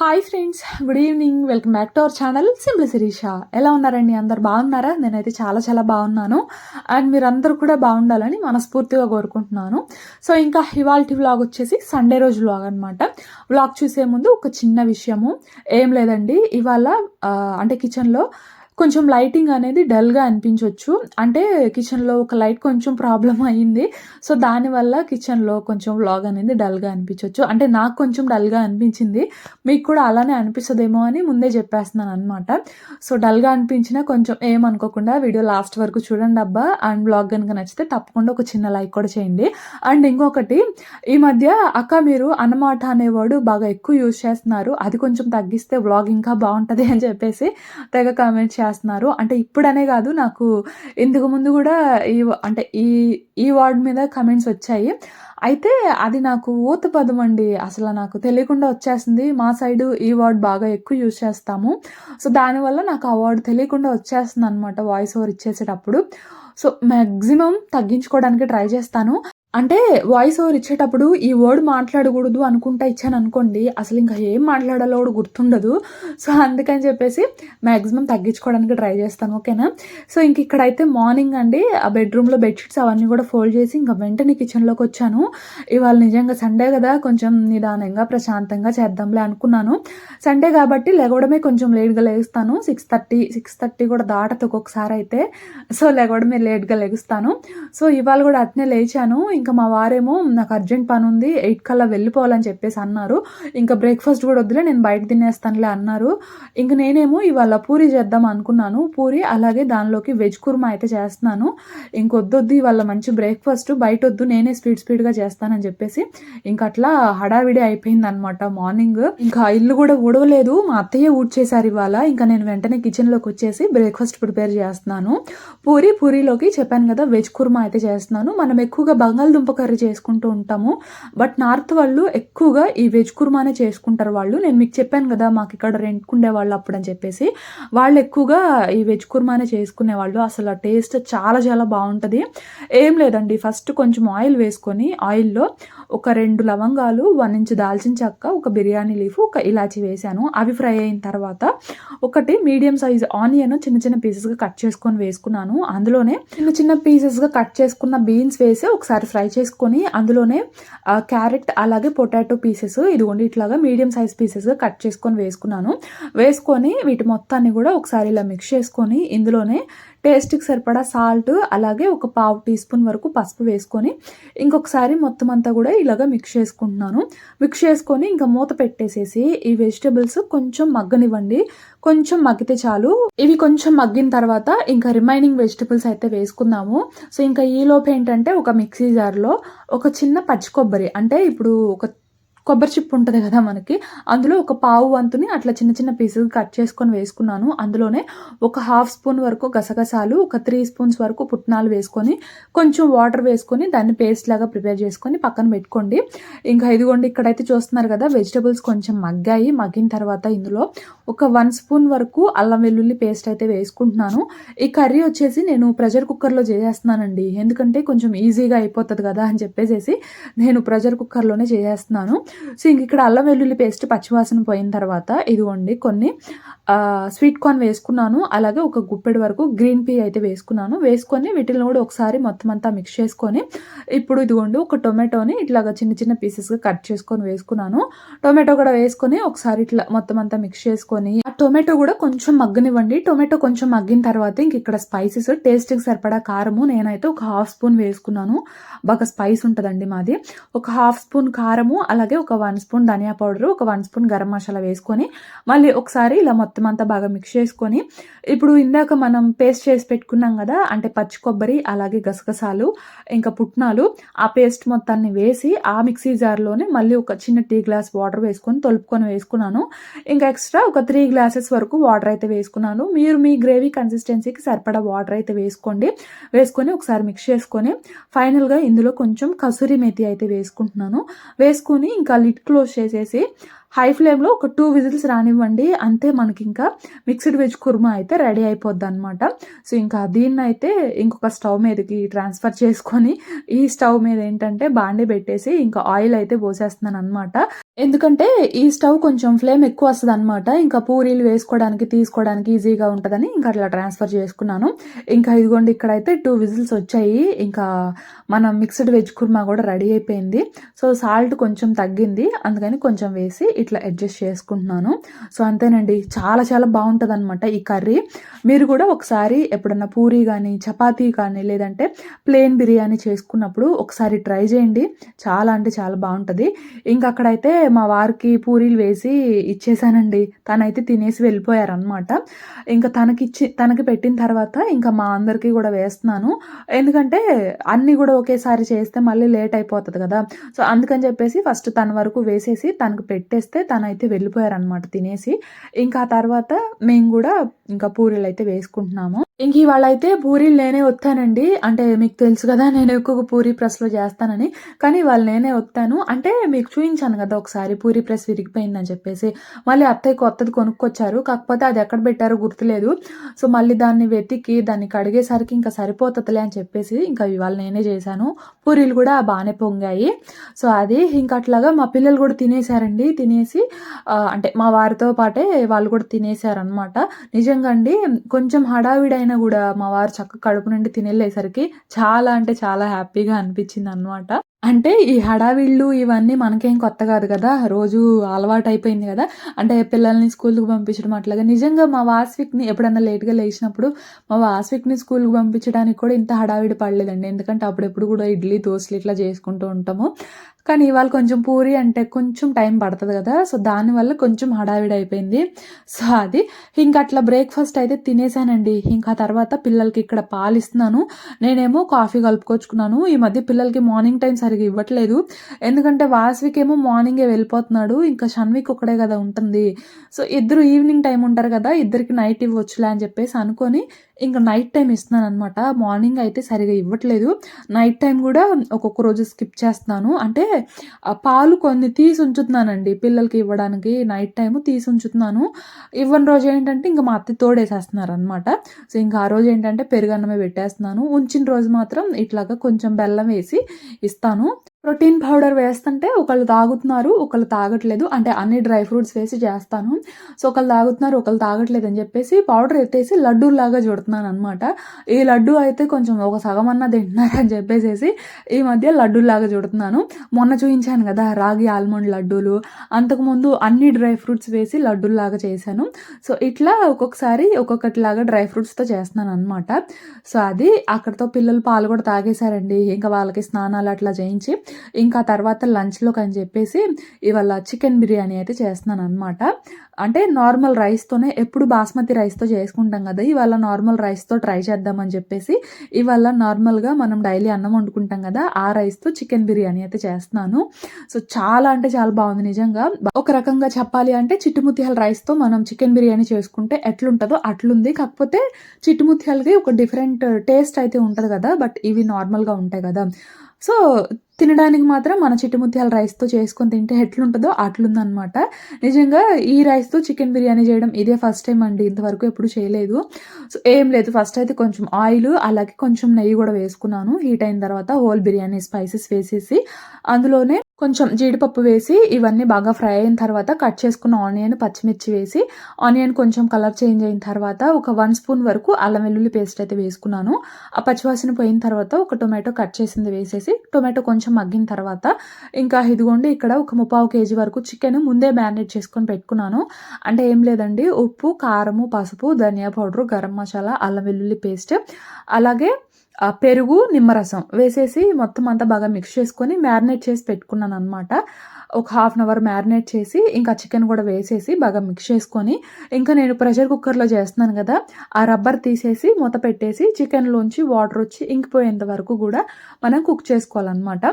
Hi friends good evening welcome back to our channel simple Shirisha ఎలా ఉన్నారండి? అందరు బాగున్నారా? నేనైతే చాలా చాలా బాగున్నాను. అండ్ మీరందరూ కూడా బాగుండాలని మనస్ఫూర్తిగా కోరుకుంటున్నాను. సో ఇంకా ఇవాల్టి వ్లాగ్ వచ్చేసి సండే రోజు వ్లాగ్ అనమాట వ్లాగ్ చూసే ముందు ఒక చిన్న విషయము. ఏం లేదండి ఇవాళ అంటే కిచెన్లో కొంచెం లైటింగ్ అనేది డల్గా అనిపించవచ్చు అంటే కిచెన్లో ఒక లైట్ కొంచెం ప్రాబ్లం అయ్యింది. సో దానివల్ల కిచెన్లో కొంచెం వ్లాగ్ అనేది డల్గా అనిపించవచ్చు అంటే నాకు కొంచెం డల్గా అనిపించింది. మీకు కూడా అలానే అనిపిస్తుందేమో అని ముందే చెప్పేస్తున్నాను అనమాట సో డల్గా అనిపించినా కొంచెం ఏమనుకోకుండా వీడియో లాస్ట్ వరకు చూడండి అబ్బా. అండ్ బ్లాగ్ కనుక నచ్చితే తప్పకుండా ఒక చిన్న లైక్ కూడా చేయండి. అండ్ ఇంకొకటి ఈ మధ్య అక్క మీరు అన్నమాట అనేవాడు బాగా ఎక్కువ యూజ్ చేస్తున్నారు. అది కొంచెం తగ్గిస్తే వ్లాగ్ ఇంకా బాగుంటుంది అని చెప్పేసి తెగ కామెంట్ చేస్తున్నారు. అంటే ఇప్పుడనే కాదు నాకు ఇంతకు ముందు కూడా ఈ అంటే ఈ ఈ వర్డ్ మీద కమెంట్స్ వచ్చాయి. అయితే అది నాకు ఊత పదం అండి. అసలు నాకు తెలియకుండా వచ్చేసింది. మా సైడు ఈ వర్డ్ బాగా ఎక్కువ యూజ్ చేస్తాము. సో దానివల్ల నాకు ఆ వర్డ్ తెలియకుండా వచ్చేస్తుంది అనమాట వాయిస్ ఓవర్ ఇచ్చేసేటప్పుడు. సో మ్యాక్సిమం తగ్గించుకోవడానికి ట్రై చేస్తాను. అంటే వాయిస్ ఓవర్ ఇచ్చేటప్పుడు ఈ వర్డ్ మాట్లాడకూడదు అనుకుంటా ఇచ్చాను అనుకోండి. అసలు ఇంకా ఏం మాట్లాడాలో కూడా గుర్తుండదు. సో అందుకని చెప్పేసి మ్యాక్సిమం తగ్గించుకోవడానికి ట్రై చేస్తాను ఓకేనా సో ఇంక ఇక్కడైతే మార్నింగ్ అండి ఆ బెడ్రూమ్లో బెడ్షీట్స్ అవన్నీ కూడా ఫోల్డ్ చేసి ఇంకా వెంటనే కిచెన్లోకి వచ్చాను. ఇవాళ నిజంగా సండే కదా కొంచెం నిదానంగా ప్రశాంతంగా చేద్దాంలే అనుకున్నాను. సండే కాబట్టి లెగవడమే కొంచెం లేట్గా లేస్తాను. సిక్స్ థర్టీ సిక్స్ థర్టీ కూడా దాటదు ఒక్కొక్కసారి అయితే. సో లెగవడమే లేట్గా లెగుస్తాను సో ఇవాళ కూడా అట్నే లేచాను. ఇంకా మా వారేమో నాకు అర్జెంట్ పని ఉంది ఎయిట్ కల్లా వెళ్ళిపోవాలని చెప్పేసి అన్నారు. ఇంకా బ్రేక్ఫాస్ట్ కూడా వద్దులే నేను బయట తినేస్తానులే అన్నారు. ఇంక నేనేమో ఇవాళ పూరి చేద్దాం అనుకున్నాను. పూరి అలాగే దానిలోకి వెజ్ కుర్మా అయితే చేస్తున్నాను. ఇంకొద్దొద్దు ఇవాళ మంచి బ్రేక్ఫాస్ట్ బయట వద్దు నేనే స్పీడ్ స్పీడ్గా చేస్తానని చెప్పేసి ఇంక అట్లా హడావిడి అయిపోయింది అనమాట మార్నింగ్. ఇంకా ఇల్లు కూడా ఊడవలేదు మా అత్తయ్య ఊడ్చేశారు ఇవాళ. ఇంకా నేను వెంటనే కిచెన్లోకి వచ్చేసి బ్రేక్ఫాస్ట్ ప్రిపేర్ చేస్తున్నాను. పూరి పూరిలోకి చెప్పాను కదా వెజ్ కుర్మా అయితే చేస్తున్నాను. మనం ఎక్కువగా దుంప కర్రీ చేసుకుంటూ ఉంటాము. బట్ నార్త్ వాళ్ళు ఎక్కువగా ఈ వెజ్ కుర్మానే చేసుకుంటారు వాళ్ళు. నేను మీకు చెప్పాను కదా మాకు ఇక్కడ రెంట్కుండే వాళ్ళు అప్పుడు అని చెప్పేసి. వాళ్ళు ఎక్కువగా ఈ వెజ్ కుర్మానే చేసుకునే వాళ్ళు. అసలు ఆ టేస్ట్ చాలా చాలా బాగుంటుంది. ఏం లేదండి ఫస్ట్ కొంచెం ఆయిల్ వేసుకొని ఆయిల్లో ఒక రెండు లవంగాలు వన్ ఇంచ్ దాల్చిన చెక్క ఒక బిర్యానీ లీఫ్ ఒక ఇలాచి వేసాను అవి ఫ్రై అయిన తర్వాత ఒకటి మీడియం సైజ్ ఆనియన్ చిన్న చిన్న పీసెస్గా కట్ చేసుకొని వేసుకున్నాను. అందులోనే చిన్న చిన్న పీసెస్గా కట్ చేసుకున్న బీన్స్ వేసి ఒకసారి ఫ్రై చేసుకొని అందులోనే క్యారెట్ అలాగే పొటాటో పీసెస్ ఇదిగోండి ఇట్లాగా మీడియం సైజ్ పీసెస్గా కట్ చేసుకొని వేసుకున్నాను. వేసుకొని వీటి మొత్తాన్ని కూడా ఒకసారి ఇలా మిక్స్ చేసుకొని ఇందులోనే టేస్ట్కి సరిపడా సాల్ట్ అలాగే ఒక పావు టీ స్పూన్ వరకు పసుపు వేసుకొని ఇంకొకసారి మొత్తం అంతా కూడా ఇలాగ మిక్స్ చేసుకుంటున్నాను. మిక్స్ చేసుకొని ఇంకా మూత పెట్టేసేసి ఈ వెజిటేబుల్స్ కొంచెం మగ్గనివ్వండి. కొంచెం మగ్గితే చాలు. ఇవి కొంచెం మగ్గిన తర్వాత ఇంకా రిమైనింగ్ వెజిటబుల్స్ అయితే వేసుకుందాము. సో ఇంకా ఈ లోపు ఏంటంటే ఒక మిక్సీ జార్లో ఒక చిన్న పచ్చి కొబ్బరి అంటే ఇప్పుడు ఒక కొబ్బరి చిప్పు ఉంటుంది కదా మనకి అందులో ఒక పావు వంతుని అట్లా చిన్న చిన్న పీసెస్ కట్ చేసుకొని వేసుకున్నాను. అందులోనే ఒక హాఫ్ స్పూన్ వరకు గసగసాలు ఒక త్రీ స్పూన్స్ వరకు పుట్నాలు వేసుకొని కొంచెం వాటర్ వేసుకొని దాన్ని పేస్ట్ లాగా ప్రిపేర్ చేసుకొని పక్కన పెట్టుకోండి. ఇంకా ఇదిగోండి ఇక్కడైతే చూస్తున్నారు కదా వెజిటబుల్స్ కొంచెం మగ్గాయి. మగ్గిన తర్వాత ఇందులో ఒక వన్ స్పూన్ వరకు అల్లం వెల్లుల్లి పేస్ట్ అయితే వేసుకుంటున్నాను. ఈ కర్రీ వచ్చేసి నేను ప్రెషర్ కుక్కర్లో చేసేస్తున్నానండి. ఎందుకంటే కొంచెం ఈజీగా అయిపోతుంది కదా అని చెప్పేసి నేను ప్రెషర్ కుక్కర్లోనే చేసేస్తున్నాను. సో ఇంక ఇక్కడ అల్లం వెల్లుల్లి పేస్ట్ పచ్చివాసన పోయిన తర్వాత ఇదిగోండి కొన్ని స్వీట్ కార్న్ వేసుకున్నాను. అలాగే ఒక గుప్పెడు వరకు గ్రీన్ పీ అయితే వేసుకున్నాను. వేసుకొని వీటిని కూడా ఒకసారి మొత్తం అంతా మిక్స్ చేసుకొని ఇప్పుడు ఇదిగోండి ఒక టొమాటోని ఇట్లాగా చిన్న చిన్న పీసెస్గా కట్ చేసుకొని వేసుకున్నాను. టొమాటో కూడా వేసుకొని ఒకసారి ఇట్లా మొత్తం అంతా మిక్స్ చేసుకొని ఆ టొమాటో కూడా కొంచెం మగ్గనివ్వండి. టొమాటో కొంచెం మగ్గిన తర్వాత ఇంక ఇక్కడ స్పైసెస్ టేస్ట్కి సరిపడా కారము నేనైతే ఒక హాఫ్ స్పూన్ వేసుకున్నాను. బాగా స్పైస్ ఉంటుందండి మాది. ఒక హాఫ్ స్పూన్ కారము అలాగే ఒక వన్ స్పూన్ ధనియా పౌడర్ ఒక వన్ స్పూన్ గరం మసాలా వేసుకొని మళ్ళీ ఒకసారి ఇలా మొత్తం అంతా బాగా మిక్స్ చేసుకొని ఇప్పుడు ఇందాక మనం పేస్ట్ చేసి పెట్టుకున్నాం కదా అంటే పచ్చి కొబ్బరి అలాగే గసగసాలు ఇంకా పుట్నాలు ఆ పేస్ట్ మొత్తాన్ని వేసి ఆ మిక్సీ జార్లోనే మళ్ళీ ఒక చిన్న టీ గ్లాస్ వాటర్ వేసుకొని తొలుపుకొని వేసుకున్నాను. ఇంకా ఎక్స్ట్రా ఒక త్రీ గ్లాసెస్ వరకు వాటర్ అయితే వేసుకున్నాను. మీరు మీ గ్రేవీ కన్సిస్టెన్సీకి సరిపడా వాటర్ అయితే వేసుకోండి. వేసుకొని ఒకసారి మిక్స్ చేసుకొని ఫైనల్గా ఇందులో కొంచెం కసూరి మేతి అయితే వేసుకుంటున్నాను. వేసుకొని ఇంకా లిట్ క్లోజ్ చేసేసి హై ఫ్లేమ్లో ఒక టూ విజిల్స్ రానివ్వండి. అంతే మనకి ఇంకా మిక్స్డ్ వెజ్ కుర్మా అయితే రెడీ అయిపోద్ది అనమాట సో ఇంకా దీన్ని అయితే ఇంకొక స్టవ్ మీదకి ట్రాన్స్ఫర్ చేసుకొని ఈ స్టవ్ మీద ఏంటంటే బాండి పెట్టేసి ఇంకా ఆయిల్ అయితే పోసేస్తున్నాను అనమాట ఎందుకంటే ఈ స్టవ్ కొంచెం ఫ్లేమ్ ఎక్కువ వస్తుంది అనమాట ఇంకా పూరీలు వేసుకోవడానికి, తీసుకోవడానికి ఈజీగా ఉంటుందని ఇంకా అట్లా ట్రాన్స్‌ఫర్ చేసుకున్నాను. ఇంకా ఇదిగోండి ఇక్కడైతే టూ విజిల్స్ వచ్చాయి. ఇంకా మన మిక్స్డ్ వెజ్ కుర్మా కూడా రెడీ అయిపోయింది. సో, సాల్ట్ కొంచెం తగ్గింది. అందుకని కొంచెం వేసి ఇట్లా అడ్జస్ట్ చేసుకుంటున్నాను. సో, అంతేనండి. చాలా చాలా బాగుంటుంది అనమాట ఈ కర్రీ. మీరు కూడా ఒకసారి ఎప్పుడన్నా పూరీ కానీ చపాతీ కానీ లేదంటే ప్లెయిన్ బిర్యానీ చేసుకున్నప్పుడు ఒకసారి ట్రై చేయండి. చాలా అంటే చాలా బాగుంటుంది ఇంకా అక్కడైతే మా వారికి పూరీలు వేసి ఇచ్చేసానండి. తనైతే తినేసి వెళ్ళిపోయారనమాట. ఇంక తనకిచ్చి తనకి పెట్టిన తర్వాత ఇంకా మా అందరికీ కూడా వేస్తున్నాను. ఎందుకంటే అన్నీ కూడా ఒకేసారి చేస్తే మళ్ళీ లేట్ అయిపోతుంది కదా సో, అందుకని చెప్పేసి ఫస్ట్ తన వరకు వేసేసి తనకు పెట్టేస్తే తనైతే వెళ్ళిపోయారనమాట తినేసి. ఇంకా ఆ తర్వాత మేము కూడా ఇంకా పూరీలు అయితే వేసుకుంటున్నాము. ఇంక ఇవాళైతే పూరీలు నేనే వస్తానండి అంటే మీకు తెలుసు కదా నేను ఎక్కువగా పూరీ ప్రెస్‌లో చేస్తానని. కానీ ఇవాళ నేనే వస్తాను అంటే మీకు చూపించాను కదా ఒకసారి పూరీ ప్రెస్ విరిగిపోయిందని చెప్పేసి. మళ్ళీ అత్తయ్య కొత్తది కొనుక్కొచ్చారు. కాకపోతే అది ఎక్కడ పెట్టారో గుర్తులేదు. సో, మళ్ళీ దాన్ని వెతికి దాన్ని కడిగేసరికి ఇంకా సరిపోతదిలే అని చెప్పేసి ఇంకా ఇవాళ నేనే చేశాను. పూరీలు కూడా బాగానే పొంగాయి. సో, అది ఇంక అట్లాగా మా పిల్లలు కూడా తినేసారండి. తినేసి అంటే మా వారితో పాటే వాళ్ళు కూడా తినేసారనమాట. నిజంగా అండి కొంచెం హడావిడైన కూడా మా వారు చక్కగా కడుపు నిండి తినెళ్ళేసరికి చాలా అంటే చాలా హ్యాపీగా అనిపించిందనమాట. అంటే ఈ హడావిళ్ళు ఇవన్నీ మనకేం కొత్త కాదు కదా! రోజు అలవాటు అయిపోయింది కదా అంటే పిల్లల్ని స్కూల్కి పంపించడం అట్లాగా. నిజంగా మా వాస్విక్‌ని ఎప్పుడన్నా లేట్‌గా లేచినప్పుడు మా వాస్విక్‌ని స్కూల్కి పంపించడానికి కూడా ఇంత హడావిడి పడలేదండి. ఎందుకంటే అప్పుడెప్పుడు కూడా ఇడ్లీ, దోసలు ఇట్లా చేసుకుంటూ ఉంటాము. కానీ ఇవాళ కొంచెం పూరి అంటే కొంచెం టైం పడుతుంది కదా సో, దానివల్ల కొంచెం హడావిడి అయిపోయింది. సో, అది ఇంక అట్లా బ్రేక్‌ఫాస్ట్ అయితే తినేసానండి. ఇంకా తర్వాత పిల్లలకి ఇక్కడ పాలిస్తున్నాను. నేనేమో కాఫీ కలుపుకొచ్చుకున్నాను. ఈ మధ్య పిల్లలకి మార్నింగ్ టైం సరి సరిగా ఇవ్వట్లేదు. ఎందుకంటే వాస్విక్ ఏమో మార్నింగే వెళ్ళిపోతున్నాడు. ఇంకా షన్విక్ ఒక్కడే కదా ఉంటుంది. సో, ఇద్దరు ఈవినింగ్ టైం ఉంటారు కదా ఇద్దరికి నైట్ ఇవ్వచ్చులే అని చెప్పేసి అనుకొని ఇంకా నైట్ టైం ఇస్తున్నాను అనమాట మార్నింగ్ అయితే సరిగ్గా ఇవ్వట్లేదు. నైట్ టైం కూడా ఒక్కొక్క రోజు స్కిప్ చేస్తున్నాను. అంటే పాలు కొన్ని తీసి ఉంచుతున్నానండి పిల్లలకి ఇవ్వడానికి నైట్ టైము తీసి ఉంచుతున్నాను. ఇవ్వని రోజు ఏంటంటే ఇంకా మా అత్త తోడేసేస్తున్నారు అనమాట సో, ఇంకా ఆ రోజు ఏంటంటే పెరుగన్నమే పెట్టేస్తున్నాను. ఉంచిన రోజు మాత్రం ఇట్లాగా కొంచెం బెల్లం వేసి ఇస్తాను. différent. ప్రోటీన్ పౌడర్ వేస్తుంటే ఒకళ్ళు తాగుతున్నారు. ఒకళ్ళు తాగట్లేదు. అంటే అన్ని డ్రై ఫ్రూట్స్ వేసి చేస్తాను. సో, ఒకళ్ళు తాగుతున్నారు. ఒకళ్ళు తాగట్లేదు అని చెప్పేసి పౌడర్ ఎత్తేసి చూడుతున్నాను అనమాట ఈ లడ్డు అయితే కొంచెం ఒక సగం అన్నది తింటున్నారు అని చెప్పేసి ఈ మధ్య లడ్డూలాగా చుడుతున్నాను. మొన్న చూపించాను కదా రాగి ఆల్మండ్ లడ్డూలు. అంతకుముందు అన్ని డ్రై ఫ్రూట్స్ వేసి లడ్డూలాగా చేశాను. సో, ఇట్లా ఒక్కొక్కసారి ఒక్కొక్కటిలాగా డ్రై ఫ్రూట్స్‌తో చేస్తున్నాను అనమాట సో, అది అక్కడితో పిల్లలు పాలు కూడా తాగేసారండి. ఇంకా వాళ్ళకి స్నానాలు అట్లా చేయించి ఇంకా తర్వాత లంచ్లోకి అని చెప్పేసి ఇవాళ చికెన్ బిర్యానీ అయితే చేస్తున్నాను అనమాట అంటే నార్మల్ రైస్‌తోనే ఎప్పుడు బాస్మతి రైస్‌తో చేసుకుంటాం కదా ఇవాళ నార్మల్ రైస్‌తో ట్రై చేద్దామని చెప్పేసి ఇవాళ నార్మల్‌గా మనం డైలీ అన్నం వండుకుంటాం కదా ఆ రైస్‌తో చికెన్ బిర్యానీ అయితే చేస్తున్నాను. సో, చాలా అంటే చాలా బాగుంది నిజంగా. ఒక రకంగా చెప్పాలి అంటే చిట్టుముత్యాల రైస్‌తో మనం చికెన్ బిర్యానీ చేసుకుంటే ఎట్లుంటుందో అట్లుంది. కాకపోతే చిట్టుముత్యాలకి ఒక డిఫరెంట్ టేస్ట్ అయితే ఉంటుంది కదా బట్ ఇవి నార్మల్‌గా ఉంటాయి కదా సో, తినడానికి మాత్రం మన చిట్టుముత్యాల రైస్‌తో చేసుకొని తింటే ఎట్లుంటుందో అట్లుందనమాట. నిజంగా ఈ రైస్‌తో చికెన్ బిర్యానీ చేయడం ఇదే ఫస్ట్ టైం అండి. ఇంతవరకు ఎప్పుడు చేయలేదు. సో, ఏం లేదు ఫస్ట్ అయితే కొంచెం ఆయిల్ అలాగే కొంచెం నెయ్యి కూడా వేసుకున్నాను. హీట్ అయిన తర్వాత హోల్ బిర్యానీ స్పైసెస్ వేసేసి అందులోనే కొంచెం జీడిపప్పు వేసి ఇవన్నీ బాగా ఫ్రై అయిన తర్వాత కట్ చేసుకున్న ఆనియన్, పచ్చిమిర్చి వేసి ఆనియన్ కొంచెం కలర్ చేంజ్ అయిన తర్వాత ఒక వన్ స్పూన్ వరకు అల్లం వెల్లుల్లి పేస్ట్ అయితే వేసుకున్నాను. ఆ పచ్చివాసన పోయిన తర్వాత ఒక టొమాటో కట్ చేసింది వేసేసి టొమాటో కొంచెం మగ్గిన తర్వాత ఇంకా ఇదిగోండి ఇక్కడ ఒక ముప్పావు కేజీ వరకు చికెన్ ముందే మ్యారినేట్ చేసుకొని పెట్టుకున్నాను. అంటే ఏం లేదండి ఉప్పు, కారము, పసుపు, ధనియా పౌడరు, గరం మసాలా, అల్లం వెల్లుల్లి పేస్ట్ అలాగే పెరుగు, నిమ్మరసం వేసేసి మొత్తం అంతా బాగా మిక్స్ చేసుకొని మ్యారినేట్ చేసి పెట్టుకున్నాను అనమాట ఒక హాఫ్ అన్ అవర్ మ్యారినేట్ చేసి ఇంకా చికెన్ కూడా వేసేసి బాగా మిక్స్ చేసుకొని ఇంకా నేను ప్రెషర్ కుక్కర్‌లో చేస్తున్నాను కదా ఆ రబ్బర్ తీసేసి మూత పెట్టేసి చికెన్‌లోంచి వాటర్ వచ్చి ఇంకిపోయేంత వరకు కూడా మనం కుక్ చేసుకోవాలన్నమాట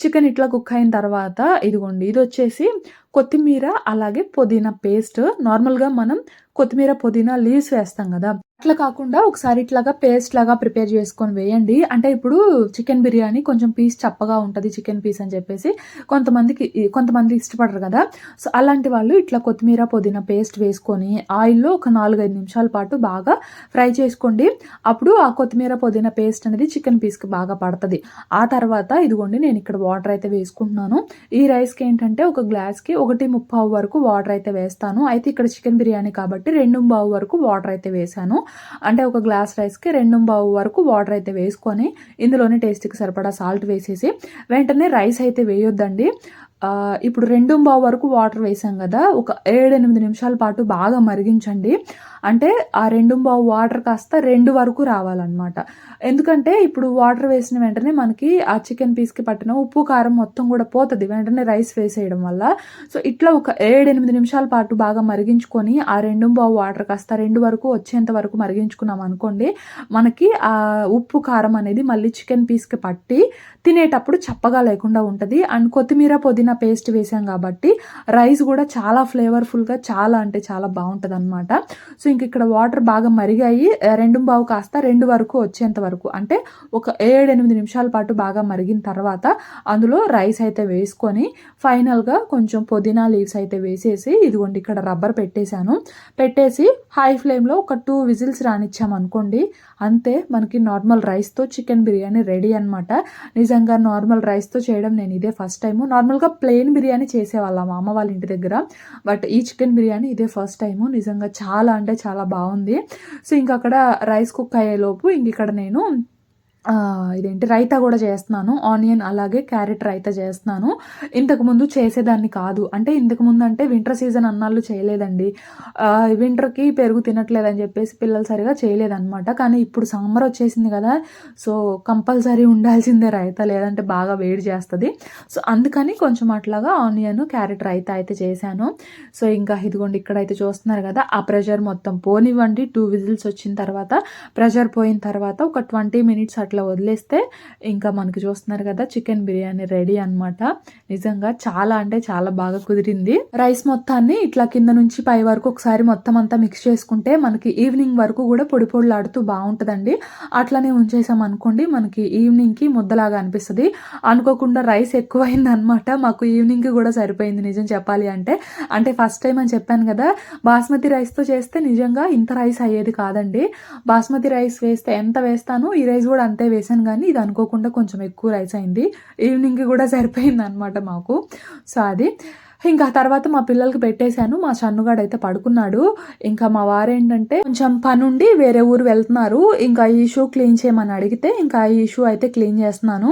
చికెన్ ఇట్లా కుక్ అయిన తర్వాత ఇదిగోండి ఇది వచ్చేసి కొత్తిమీర అలాగే పుదీనా పేస్ట్. నార్మల్‌గా మనం కొత్తిమీర, పుదీనా లీవ్స్ వేస్తాం కదా అట్లా కాకుండా ఒకసారి ఇట్లాగా పేస్ట్ లాగా ప్రిపేర్ చేసుకొని వేయండి. అంటే ఇప్పుడు చికెన్ బిర్యానీ కొంచెం పీస్ చప్పగా ఉంటుంది చికెన్ పీస్ అని చెప్పేసి కొంతమందికి కొంతమంది ఇష్టపడరు కదా. సో అలాంటి వాళ్ళు ఇట్లా కొత్తిమీర పుదీనా పేస్ట్ వేసుకొని ఆయిల్లో ఒక నాలుగైదు నిమిషాల పాటు బాగా ఫ్రై చేసుకోండి. అప్పుడు ఆ కొత్తిమీర పుదీనా పేస్ట్ అనేది చికెన్ పీస్కి బాగా పడుతుంది. ఆ తర్వాత ఇదిగోండి నేను ఇక్కడ వాటర్ అయితే వేసుకుంటున్నాను. ఈ రైస్కి ఏంటంటే ఒక గ్లాస్కి ఒకటి ముప్పావు వరకు వాటర్ అయితే వేస్తాను. అయితే ఇక్కడ చికెన్ బిర్యానీ కాబట్టి రెండు బావు వరకు వాటర్ అయితే వేసాను అంటే ఒక గ్లాస్ రైస్కి రెండు బావు వరకు వాటర్ అయితే వేసుకొని ఇందులోనే టేస్ట్కి సరిపడా సాల్ట్ వేసేసి వెంటనే రైస్ అయితే వేయొద్దండి. ఇప్పుడు రెండు బావు వరకు వాటర్ వేసాం కదా ఒక ఏడెనిమిది నిమిషాల పాటు బాగా మరిగించండి. అంటే ఆ రెండు బావు వాటర్ కాస్త రెండు వరకు రావాలన్నమాట. ఎందుకంటే ఇప్పుడు వాటర్ వేసిన వెంటనే మనకి ఆ చికెన్ పీస్కి పట్టిన ఉప్పు కారం మొత్తం కూడా పోతుంది. వెంటనే రైస్ వేసేయడం వల్ల. సో ఇట్లా ఒక ఏడెనిమిది నిమిషాల పాటు బాగా మరిగించుకొని ఆ రెండు బావు వాటర్ కాస్త రెండు వరకు వచ్చేంత వరకు మరిగించుకున్నాం అనుకోండి మనకి ఆ ఉప్పు కారం అనేది మళ్ళీ చికెన్ పీస్కి పట్టి తినేటప్పుడు చప్పగా లేకుండా ఉంటుంది. అండ్ కొత్తిమీర పుదీనా పేస్ట్ వేసాం కాబట్టి రైస్ కూడా చాలా ఫ్లేవర్ఫుల్గా చాలా అంటే చాలా బాగుంటుంది అనమాట సో ఇంక ఇక్కడ వాటర్ బాగా మరిగాయి. రెండు బావు కాస్త రెండు వరకు వచ్చేంత వరకు అంటే ఒక ఏడు ఎనిమిది నిమిషాల పాటు బాగా మరిగిన తర్వాత అందులో రైస్ అయితే వేసుకొని ఫైనల్గా కొంచెం పుదీనా లీవ్స్ అయితే వేసేసి ఇదిగోండి ఇక్కడ రబ్బర్ పెట్టేశాను. పెట్టేసి హై ఫ్లేమ్లో ఒక టూ విజిల్స్ రానిచ్చామనుకోండి అంతే మనకి నార్మల్ రైస్తో చికెన్ బిర్యానీ రెడీ అనమాట నిజంగా నార్మల్ రైస్తో చేయడం నేను ఇదే ఫస్ట్ టైము. నార్మల్గా ప్లెయిన్ బిర్యానీ చేసేవాళ్ళం మా అమ్మ వాళ్ళ ఇంటి దగ్గర. బట్ ఈ చికెన్ బిర్యానీ ఇదే ఫస్ట్ టైము నిజంగా చాలా అంటే చాలా బాగుంది. సో ఇంక అక్కడ రైస్ కుక్ అయ్యేలోపు ఇంక ఇక్కడ నేను ఇదేంటి రైతా కూడా చేస్తున్నాను. ఆనియన్ అలాగే క్యారెట్ రైతా చేస్తున్నాను. ఇంతకుముందు చేసేదాన్ని కాదు. అంటే ఇంతకుముందు అంటే వింటర్ సీజన్ అన్నాళ్ళు చేయలేదండి. వింటర్కి పెరుగు తినట్లేదని చెప్పేసి పిల్లలు సరిగా చేయలేదన్నమాట. కానీ ఇప్పుడు సమ్మర్ వచ్చేసింది కదా సో కంపల్సరీ ఉండాల్సిందే రైతా లేదంటే బాగా వేడి చేస్తుంది. సో అందుకని కొంచెం అట్లాగా ఆనియన్ క్యారెట్ రైతా అయితే చేశాను. సో ఇంకా ఇదిగోండి ఇక్కడైతే చూస్తున్నారు కదా ఆ ప్రెషర్ మొత్తం పోనివ్వండి. టూ విజిల్స్ వచ్చిన తర్వాత ప్రెషర్ పోయిన తర్వాత ఒక ట్వంటీ మినిట్స్ అట్లా వదిలేస్తే ఇంకా మనకి చూస్తున్నారు కదా చికెన్ బిర్యానీ రెడీ అనమాట నిజంగా చాలా అంటే చాలా బాగా కుదిరింది. రైస్ మొత్తాన్ని ఇట్లా కింద నుంచి పై వరకు ఒకసారి మొత్తం అంతా మిక్స్ చేసుకుంటే మనకి ఈవినింగ్ వరకు కూడా పొడి పొడిలాడుతూ బాగుంటుందండి. అట్లనే ఉంచేసాం అనుకోండి మనకి ఈవినింగ్కి ముద్దలాగా అనిపిస్తుంది. అనుకోకుండా రైస్ ఎక్కువైంది అనమాట మాకు ఈవినింగ్కి కూడా సరిపోయింది నిజం చెప్పాలి అంటే. అంటే ఫస్ట్ టైం అని చెప్పాను కదా బాస్మతి రైస్తో చేస్తే నిజంగా ఇంత రైస్ అయ్యేది కాదండి. బాస్మతి రైస్ వేస్తే ఎంత వేస్తానో ఈ రైస్ కూడా వేసాను కానీ ఇది అనుకోకుండా కొంచెం ఎక్కువ రైస్ అయింది. ఈవినింగ్కి కూడా సరిపోయింది అనమాట మాకు. సో అది. ఇంకా తర్వాత మా పిల్లలకి పెట్టేశాను. మా చన్నుగాడు అయితే పడుకున్నాడు. ఇంకా మా వారేంటంటే కొంచెం పనుండి వేరే ఊరు వెళ్తున్నారు. ఇంకా ఈ షూ క్లీన్ చేయమని అడిగితే ఇంకా ఈ షూ అయితే క్లీన్ చేస్తున్నాను.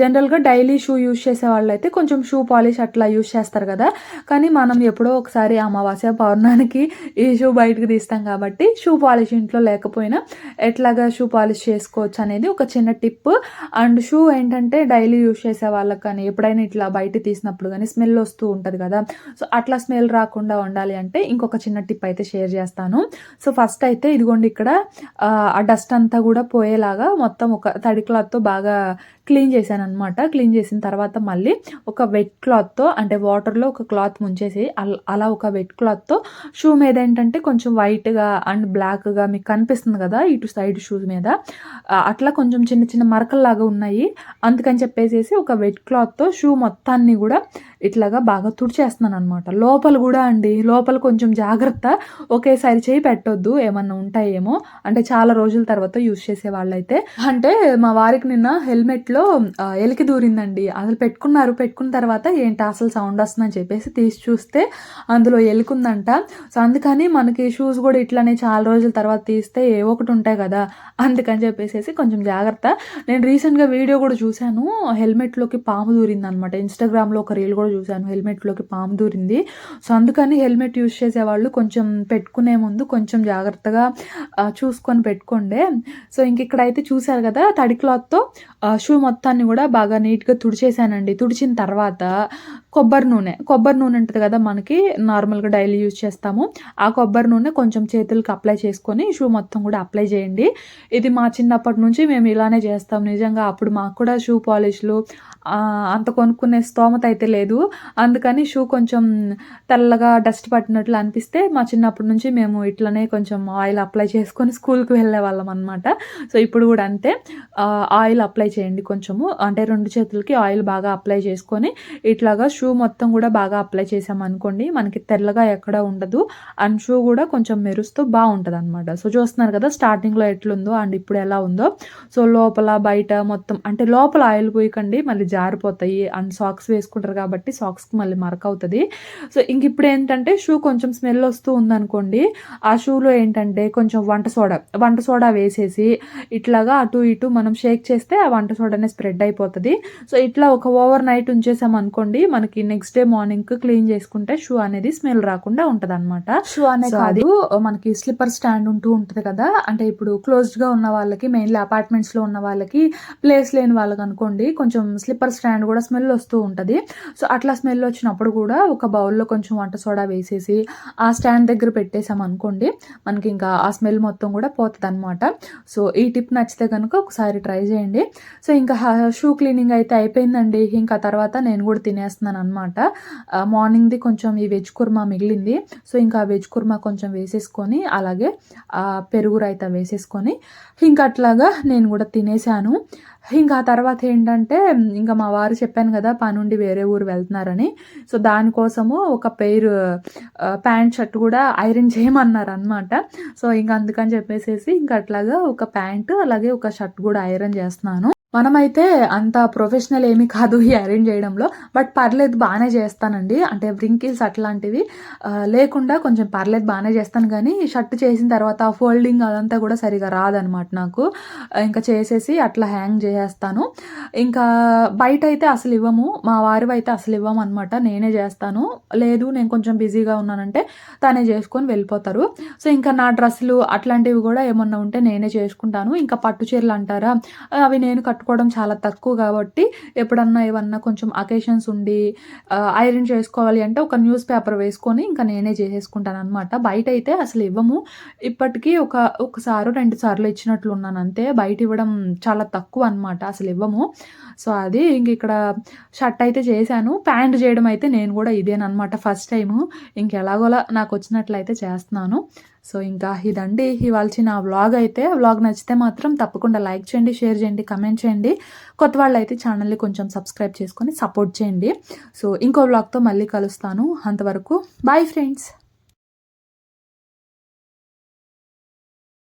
జనరల్గా డైలీ షూ యూజ్ చేసే వాళ్ళు అయితే కొంచెం షూ పాలిష్ అట్లా యూజ్ చేస్తారు కదా. కానీ మనం ఎప్పుడో ఒకసారి అమావాస్య పౌర్ణానికి ఈ షూ బయటకు తీస్తాం కాబట్టి షూ పాలిష్ ఇంట్లో లేకపోయినా ఎట్లాగా షూ పాలిష్ చేసుకోవచ్చు అనేది ఒక చిన్న టిప్. అండ్ షూ ఏంటంటే డైలీ యూజ్ చేసే వాళ్ళకి కానీ ఎప్పుడైనా ఇట్లా బయట తీసినప్పుడు కానీ స్మెల్ వస్తూ ఉంటుంది కదా. సో అట్లా స్మెల్ రాకుండా ఉండాలి అంటే ఇంకొక చిన్న టిప్ అయితే షేర్ చేస్తాను. సో ఫస్ట్ అయితే ఇదిగోండి ఇక్కడ ఆ డస్ట్ అంతా కూడా పోయేలాగా మొత్తం ఒక తడి క్లాత్తో బాగా క్లీన్ చేశాను అనమాట క్లీన్ చేసిన తర్వాత మళ్ళీ ఒక వెట్ క్లాత్తో అంటే వాటర్లో ఒక క్లాత్ ముంచేసి అలా ఒక వెట్ క్లాత్తో షూ మీద ఏంటంటే కొంచెం వైట్గా అండ్ బ్లాక్గా మీకు కనిపిస్తుంది కదా ఇటు సైడ్ షూస్ మీద. అట్లా కొంచెం చిన్న చిన్న మరకల్లాగా ఉన్నాయి. అందుకని చెప్పేసి ఒక వెట్ క్లాత్తో షూ మొత్తాన్ని కూడా ఇట్లాగా బాగా తుడిచేస్తున్నాను అనమాట లోపల కూడా అండి లోపల కొంచెం జాగ్రత్త. ఒకేసారి చేయి పెట్టొద్దు ఏమన్నా ఉంటాయేమో అంటే చాలా రోజుల తర్వాత యూజ్ చేసే వాళ్ళైతే అంటే మా వారికి నిన్న హెల్మెట్లో ఎలికి దూరిందండి. అసలు పెట్టుకున్నారు పెట్టుకున్న తర్వాత ఏంటి అసలు సౌండ్ వస్తుందని చెప్పేసి తీసి చూస్తే అందులో ఎలుకుందంట. సో అందుకని మనకి షూస్ కూడా ఇట్లానే చాలా రోజుల తర్వాత తీస్తే ఏ ఒకటి ఉంటాయి కదా అందుకని చెప్పేసి కొంచెం జాగ్రత్త. నేను రీసెంట్గా వీడియో కూడా చూశాను. హెల్మెట్లోకి పాము దూరిందనమాట ఇన్స్టాగ్రామ్లో ఒక రీల్ కూడా చూశాను. హెల్మెట్లోకి పాము దూరింది. సో అందుకని హెల్మెట్ యూజ్ చేసేవాళ్ళు కొంచెం పెట్టుకునే ముందు కొంచెం జాగ్రత్తగా చూసుకొని పెట్టుకోండి. సో ఇంక ఇక్కడైతే చూశారు కదా తడి క్లాత్తో షూ మొత్తాన్ని కూడా బాగా నీట్గా తుడిచేసానండి తుడిచిన తర్వాత కొబ్బరి నూనె కొబ్బరి నూనె ఉంటుంది కదా మనకి నార్మల్గా డైలీ యూజ్ చేస్తాము. ఆ కొబ్బరి నూనె కొంచెం చేతులకు అప్లై చేసుకొని షూ మొత్తం కూడా అప్లై చేయండి. ఇది మా చిన్నప్పటి నుంచి మేము ఇలానే చేస్తాం. నిజంగా అప్పుడు మాకు కూడా షూ పాలిష్లు అంత కొనుక్కునే స్తోమత అయితే లేదు. అందుకని షూ కొంచెం తెల్లగా డస్ట్ పట్టినట్లు అనిపిస్తే మా చిన్నప్పటి నుంచి మేము ఇట్లనే కొంచెం ఆయిల్ అప్లై చేసుకొని స్కూల్కి వెళ్ళే వాళ్ళం అనమాట సో ఇప్పుడు కూడా అంతే. ఆయిల్ అప్లై చేయండి కొంచెము. అంటే రెండు చేతులకి ఆయిల్ బాగా అప్లై చేసుకొని ఇట్లాగా షూ మొత్తం కూడా బాగా అప్లై చేసామనుకోండి మనకి తెల్లగా ఎక్కడ ఉండదు. అండ్ షూ కూడా కొంచెం మెరుస్తూ బాగుంటుంది అనమాట సో చూస్తున్నారు కదా స్టార్టింగ్లో ఎట్లుందో అండ్ ఇప్పుడు ఎలా ఉందో. సో లోపల బయట మొత్తం అంటే లోపల ఆయిల్ పోయకండి మళ్ళీ జారిపోతాయి అండ్ సాక్స్ వేసుకుంటారు కాబట్టి సాక్స్కి మళ్ళీ మరక అవుతుంది. సో ఇంక ఇప్పుడు ఏంటంటే షూ కొంచెం స్మెల్ వస్తూ ఉందనుకోండి ఆ షూలో ఏంటంటే కొంచెం వంట సోడా వంట సోడా వేసేసి ఇట్లాగా అటు ఇటు మనం షేక్ చేస్తే ఆ వంట సోడానే స్ప్రెడ్ అయిపోతుంది. సో ఇట్లా ఒక ఓవర్ నైట్ ఉంచేసాం అనుకోండి మనకి నెక్స్ట్ డే మార్నింగ్ క్లీన్ చేసుకుంటే షూ అనేది స్మెల్ రాకుండా ఉంటది అనమాట షూ అనే కాదు మనకి స్లిప్పర్ స్టాండ్ ఉంటూ ఉంటుంది కదా అంటే ఇప్పుడు క్లోజ్డ్గా ఉన్న వాళ్ళకి మెయిన్లీ అపార్ట్మెంట్స్లో ఉన్న వాళ్ళకి ప్లేస్ లేని వాళ్ళకి అనుకోండి కొంచెం స్లిప్పర్ స్టాండ్ కూడా స్మెల్ వస్తూ ఉంటది. సో అట్లా స్మెల్ వచ్చినప్పుడు కూడా ఒక బౌల్లో కొంచెం వంట సోడా వేసేసి ఆ స్టాండ్ దగ్గర పెట్టేసాం అనుకోండి మనకి ఇంకా ఆ స్మెల్ మొత్తం కూడా పోతుంది అనమాట సో ఈ టిప్ నచ్చితే కనుక ఒకసారి ట్రై చేయండి. సో ఇంకా షూ క్లీనింగ్ అయితే అయిపోయిందండి. ఇంకా తర్వాత నేను కూడా తినేస్తున్నాను అనమాట మార్నింగ్ది కొంచెం ఈ వెజ్ కుర్మా మిగిలింది. సో ఇంకా వెజ్ కుర్మా కొంచెం వేసేసుకొని అలాగే పెరుగు రైతా వేసేసుకొని ఇంకా అట్లాగా నేను కూడా తినేసాను ఇంకా ఆ తర్వాత ఏంటంటే ఇంకా మా వారు చెప్పాను కదా పనుండి వేరే ఊరు వెళ్తున్నారని. సో దానికోసము ఒక పెయిర్ ప్యాంట్ షర్ట్ కూడా ఐరన్ చేయమన్నారు అనమాట సో ఇంకా అందుకని చెప్పేసేసి ఇంకా అట్లాగా ఒక ప్యాంట్ అలాగే ఒక షర్ట్ కూడా ఐరన్ చేస్తున్నాను. మనమైతే అంత ప్రొఫెషనల్ ఏమీ కాదు ఈ అరేంజ్ చేయడంలో బట్ పర్లేదు బాగానే చేస్తానండి. అంటే వ్రింకిల్స్ అట్లాంటివి. లేకుండా కొంచెం పర్లేదు బాగానే చేస్తాను కానీ షర్ట్ చేసిన తర్వాత ఫోల్డింగ్ అదంతా కూడా సరిగా రాదనమాట నాకు. ఇంకా చేసేసి అట్లా హ్యాంగ్ చేసేస్తాను. ఇంకా బయట అయితే అసలు ఇవ్వము. మా వారివి అయితే అసలు ఇవ్వము అనమాట నేనే చేస్తాను. లేదు నేను కొంచెం బిజీగా ఉన్నానంటే తనే చేసుకొని వెళ్ళిపోతారు. సో ఇంకా నా డ్రెస్సులు అట్లాంటివి కూడా ఏమన్నా ఉంటే నేనే చేసుకుంటాను. ఇంకా పట్టు చీరలు అంటారా? అవి నేను కట్టు పట్టుకోవడం చాలా తక్కువ కాబట్టి ఎప్పుడన్నా ఏమన్నా కొంచెం అకేషన్స్ ఉండి ఐరన్ చేసుకోవాలి అంటే ఒక న్యూస్ పేపర్ వేసుకొని ఇంకా నేనే చేసేసుకుంటాను అనమాట బయట అయితే అసలు ఇవ్వము. ఇప్పటికీ ఒక ఒకసారి రెండు సార్లు ఇచ్చినట్లు ఉన్నాను అంతే. బయట ఇవ్వడం చాలా తక్కువ అనమాట అసలు ఇవ్వము. సో అది ఇంక ఇక్కడ షర్ట్ అయితే చేశాను. ప్యాంట్ చేయడం అయితే నేను కూడా ఇదేనమాట ఫస్ట్ టైము. ఇంకెలాగోలా నాకు వచ్చినట్లయితే చేస్తున్నాను. సో ఇంకా ఇదండి. ఇవాల్సిన నా వ్లాగ్ అయితే వ్లాగ్ నచ్చితే మాత్రం తప్పకుండా లైక్ చేయండి షేర్ చేయండి కమెంట్ చేయండి. కొత్త వాళ్ళు అయితే ఛానల్ని కొంచెం సబ్స్క్రైబ్ చేసుకొని సపోర్ట్ చేయండి. సో ఇంకో వ్లాగ్తో మళ్ళీ కలుస్తాను. అంతవరకు బాయ్ ఫ్రెండ్స్.